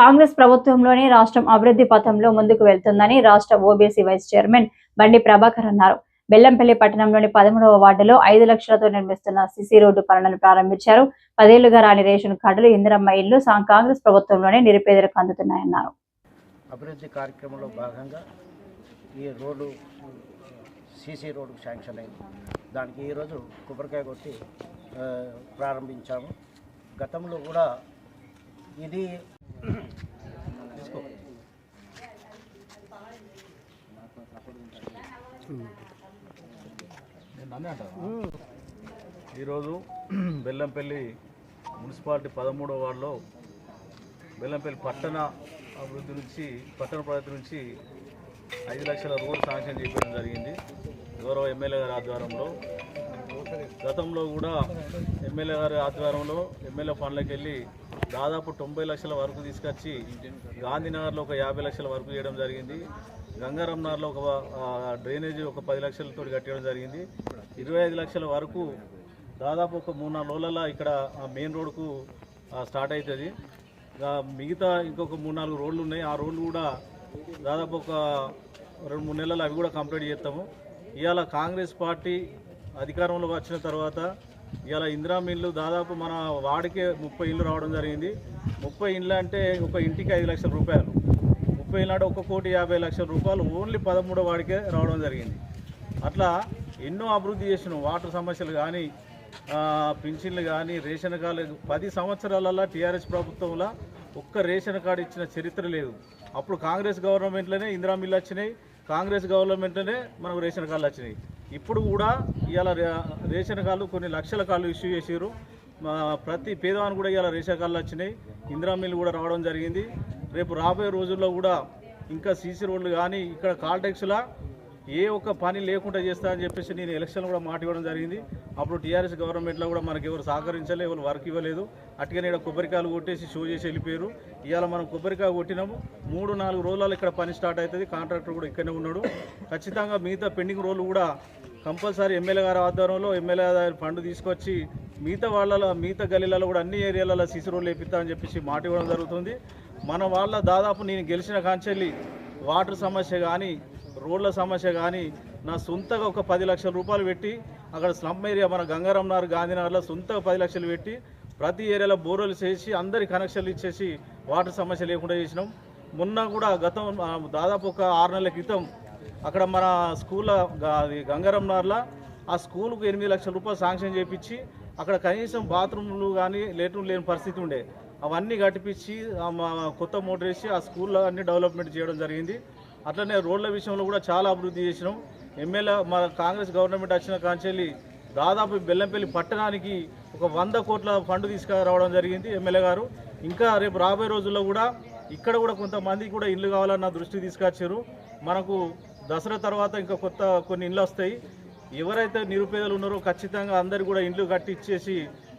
కాంగ్రెస్ ప్రభుత్వంలోనే రాష్ట్రం అభివృద్ధి పథంలో ముందుకు వెళ్తుందని రాష్ట్ర ఓబీసీ వైస్ చైర్మన్ బండి ప్రభాకర్ అన్నారు. బెల్లంపల్లి పట్టణంలోని పదమూడవ వార్డులో ఐదు లక్షలతో నిర్మిస్తున్న సిసి రోడ్డు పనులను ప్రారంభించారు. పదేళ్ళుగా రాని రేషన్ కార్డులు ఇందిరమ్మ ఇల్లు కాంగ్రెస్ ప్రభుత్వంలోనే నిరుపేదలకు అందుతున్నాయన్నారు. అభివృద్ధి కార్యక్రమంలో భాగంగా ఈ రోడ్డు సీసీ రోడ్డు శాంక్షన్ అయింది. దానికి ఈరోజు కొబ్బరికాయ కొట్టి ప్రారంభించాము. గతంలో కూడా ఇది ఈరోజు బెల్లంపల్లి మున్సిపాలిటీ పదమూడవ వార్డులో బెల్లంపల్లి పట్టణ అభివృద్ధి నుంచి పట్టణ ప్రగతి నుంచి ఐదు లక్షల రోడ్ శాంక్షన్ చేయడం జరిగింది. గౌరవ ఎమ్మెల్యే గారి ఆధ్వర్యంలో. గతంలో కూడా ఎమ్మెల్యే గారి ఆధ్వర్యంలో ఎమ్మెల్యే ఫండ్లకు వెళ్ళి దాదాపు తొంభై లక్షల వరకు తీసుకొచ్చి గాంధీనగర్లో ఒక యాభై లక్షల వరకు చేయడం జరిగింది. గంగారం నగర్లో ఒక డ్రైనేజీ ఒక పది లక్షలతో కట్టడం జరిగింది. ఇరవై ఐదు లక్షల వరకు దాదాపు ఒక మూడు నాలుగు రోజులలో ఇక్కడ ఆ మెయిన్ రోడ్కు స్టార్ట్ అవుతుంది మిగతా ఇంకొక మూడు నాలుగు రోడ్లు ఉన్నాయి. ఆ రోడ్లు కూడా దాదాపు ఒక రెండు మూడు నెలలు అవి కూడా కంప్లీట్ చేస్తాము. ఇవాళ కాంగ్రెస్ పార్టీ అధికారంలోకి వచ్చిన తర్వాత ఇవాళ ఇందిరా మిల్లు దాదాపు మన వాడికే ముప్పై ఇళ్ళు రావడం జరిగింది. ముప్పై ఇండ్లు అంటే ఒక ఇంటికి ఐదు లక్షల రూపాయలు. ముప్పై ఇళ్ళు అంటే ఒక కోటి యాభై లక్షల రూపాయలు ఓన్లీ పదమూడో వాడికే రావడం జరిగింది. అట్లా ఎన్నో అభివృద్ధి చేసిన. వాటర్ సమస్యలు కానీ పింఛన్లు కానీ రేషన్ కార్డు పది సంవత్సరాలలో టీఆర్ఎస్ ప్రభుత్వంలో ఒక్క రేషన్ కార్డు ఇచ్చిన చరిత్ర లేదు. అప్పుడు కాంగ్రెస్ గవర్నమెంట్లోనే ఇందిరా మిల్లు వచ్చినాయి. కాంగ్రెస్ గవర్నమెంట్నే మనకు రేషన్ కార్డులు వచ్చినాయి. ఇప్పుడు కూడా ఇవాళ రే- రేషన్ కార్డు కొన్ని లక్షల కార్డులు ఇష్యూ చేసారు మా ప్రతి పేదవానికి కూడా ఇవాళ రేషన్ కార్డులు వచ్చినాయి. ఇందిరా మిల్లు కూడా రావడం జరిగింది. రేపు రాబోయే రోజుల్లో కూడా ఇంకా సీసీ రోడ్లు కానీ ఇక్కడ కాల్టెక్స్లా ఏ ఒక్క పని లేకుండా చేస్తా అని చెప్పేసి నేను ఎలక్షన్ కూడా మాట ఇవ్వడం జరిగింది. అప్పుడు టీఆర్ఎస్ గవర్నమెంట్లో కూడా మనకి ఎవరు సహకరించలే ఎవరు వర్క్ ఇవ్వలేదు. అట్టుగానే ఇక్కడ కొబ్బరికాయలు కొట్టేసి షో చేసి వెళ్ళిపోయారు. ఇవాళ మనం కొబ్బరికాయ కొట్టినాము. మూడు నాలుగు రోజులలో ఇక్కడ పని స్టార్ట్ అవుతుంది. కాంట్రాక్టర్ కూడా ఇక్కడనే ఉన్నాడు. ఖచ్చితంగా మిగతా పెండింగ్ రోజులు కూడా కంపల్సరీ ఎమ్మెల్యే గారి ఆధ్వర్యంలో ఎమ్మెల్యే గారి ఫండ్ తీసుకొచ్చి మిగతా వాళ్ళలో మిగతా గలీలలో కూడా అన్ని ఏరియాలలో సీసీ రోడ్లు వేపిస్తా అని చెప్పేసి మాట ఇవ్వడం జరుగుతుంది. మన వాళ్ళ దాదాపు నేను గెలిచిన కాంచెల్లి వాటర్ సమస్య కానీ రోడ్ల సమస్య కానీ నా సొంతగా ఒక పది లక్షల రూపాయలు పెట్టి అక్కడ స్లమ్ ఏరియా మన గంగారం నగర్ గాంధీనగర్లో సొంతగా పది లక్షలు పెట్టి ప్రతి ఏరియాలో బోర్వెల్ చేసి అందరి కనెక్షన్లు ఇచ్చేసి వాటర్ సమస్య లేకుండా చేసినాం. మొన్న కూడా గతం దాదాపు ఒక ఆరు నెలల క్రితం అక్కడ మన స్కూల్ గంగారాం నగర్లో ఆ స్కూల్కు ఎనిమిది లక్షల రూపాయలు శాంక్షన్ చేయించి అక్కడ కనీసం బాత్రూమ్లు కానీ లేట్రూమ్ లేని పరిస్థితి ఉండే. అవన్నీ కట్టిపించి కొత్త మోటర్ వేసి ఆ స్కూల్లో అన్ని డెవలప్మెంట్ చేయడం జరిగింది. అట్లనే రోడ్ల విషయంలో కూడా చాలా అభివృద్ధి చేసినాం. ఎమ్మెల్యే మన కాంగ్రెస్ గవర్నమెంట్ వచ్చిన కాంచెల్లి దాదాపు బెల్లంపల్లి పట్టణానికి ఒక వంద కోట్ల ఫండ్ తీసుకురావడం జరిగింది ఎమ్మెల్యే గారు. ఇంకా రేపు రాబోయే రోజుల్లో కూడా ఇక్కడ కూడా కొంతమందికి కూడా ఇల్లు కావాలన్న దృష్టి తీసుకొచ్చారు. మనకు దసరా తర్వాత ఇంకా కొత్త కొన్ని ఇళ్ళు వస్తాయి. ఎవరైతే నిరుపేదలు ఉన్నారో ఖచ్చితంగా అందరు కూడా ఇండ్లు కట్టిచ్చేసి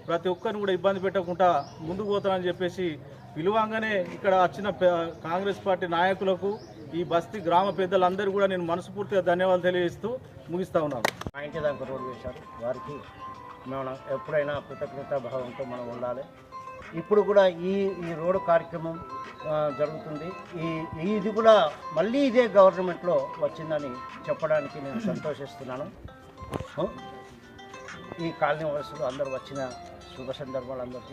ప్రతి ఒక్కరిని కూడా ఇబ్బంది పెట్టకుండా ముందుకు పోతానని చెప్పేసి పిలువంగానే ఇక్కడ వచ్చిన కాంగ్రెస్ పార్టీ నాయకులకు ఈ బస్తీ గ్రామ పెద్దలందరూ కూడా నేను మనస్ఫూర్తిగా ధన్యవాదాలు తెలియజేస్తూ ముగిస్తా ఉన్నాను. మా ఇంటి దాకా రోడ్డు వేశారు వారికి మనం ఎప్పుడైనా కృతజ్ఞత భావంతో మనం ఉండాలి. ఇప్పుడు కూడా ఈ ఈ రోడ్డు కార్యక్రమం జరుగుతుంది. ఈ ఇది కూడా మళ్ళీ ఇదే గవర్నమెంట్లో వచ్చిందని చెప్పడానికి నేను సంతోషిస్తున్నాను. ఈ కాలనీ వలసలు అందరూ వచ్చిన శుభ సందర్భాలు అందరికీ